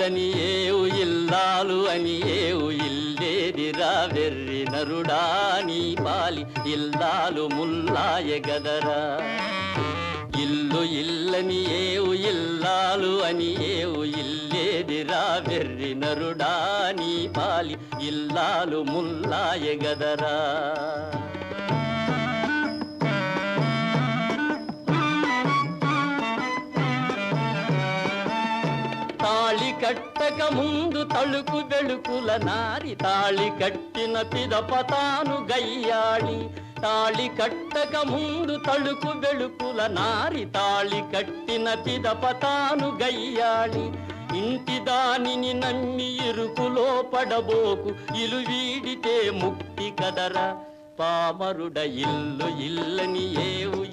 ఇల్లని ఏవు ఇల్లాలు అని ఏవు ఇల్లేదిరా వెర్రి నరుడా నీ పాలి. ఇల్లాలు ముల్లాయ గదరా. ఇల్లు ఇల్లని ఏవు ఇల్లాలు అని ఏవు ఇల్లేదిరా వెర్రి నరుడా నీ పాలి. ఇల్లాలు ముల్లాయ గదరా. తాళి కట్టక ముందు తళుకు వెళుకుల నారి తాళి కట్టిన పిదప తాను గయ్యాళి. తాళి కట్టక ముందు తళుకు వెళుకుల నారి తాళి కట్టిన పిదప తాను గయ్యాళి. ఇంటి దానిని నమ్మి ఇరుకులో పడబోకు ఇలు వీడితే ముక్తి కదరా. పామరుడ ఇల్లు ఇల్లని ఏవు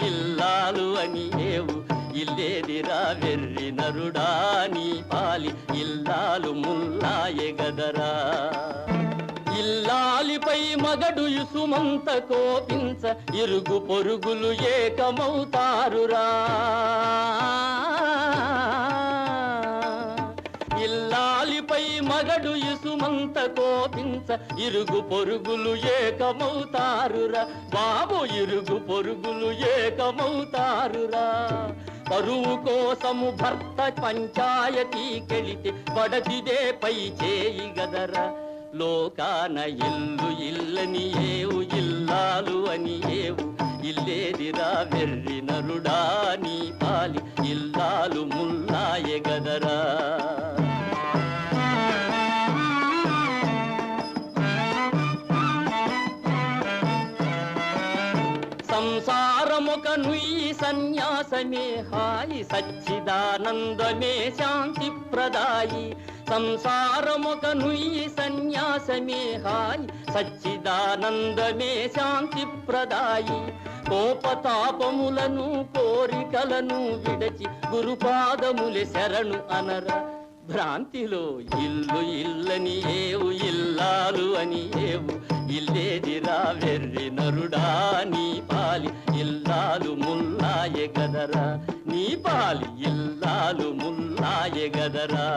ఇల్లేదిరా వెర్రి నరుడా నీ పాలి ఇల్లాలు ముల్లాయే గదరా. ఇల్లాలిపై మగడు ఇసుమంత కోపించ ఇరుగు పొరుగులు ఏకమవుతారురా. ఇల్లాలిపై మగడు ఇసుమంత కోపించ ఇరుగు పొరుగులు ఏకమవుతారురా. బాబు ఇరుగు పొరుగులు ఏకమవుతారురా. పరువు కోసము భర్త పంచాయతీకెళితే పడదిదే పై చేయి గదరా. లోకాన ఇల్లు ఇల్లని ఏవు ఇల్లాలు అని ఏవు. ఇల్లేదిరా వెర్రి నరుడా నీ పాలి ఇల్లాలు ముల్లాయె గదరా. సంసారముక నుయ్యి సన్యాసమే హాయి సచ్చిదానందమే శాంతి ప్రదాయి. సంసారముక నుయ్యి సన్యాసమే హాయి సచ్చిదానందమే శాంతి ప్రదాయి. కోపతాపములను కోరికలను విడచి గురుపాదములే శరణు అనర. భ్రాంతిలో ఇల్లు ఇల్లని ఏవు ఇల్లాలు అని ఏవు ఇల్లేదిరా వెర్రి నరుడా నీ పాలి ఇల్లాలు ముల్లాయె గదరా. నీ పాలి ఇల్లాలు ముల్లాయె గదరా.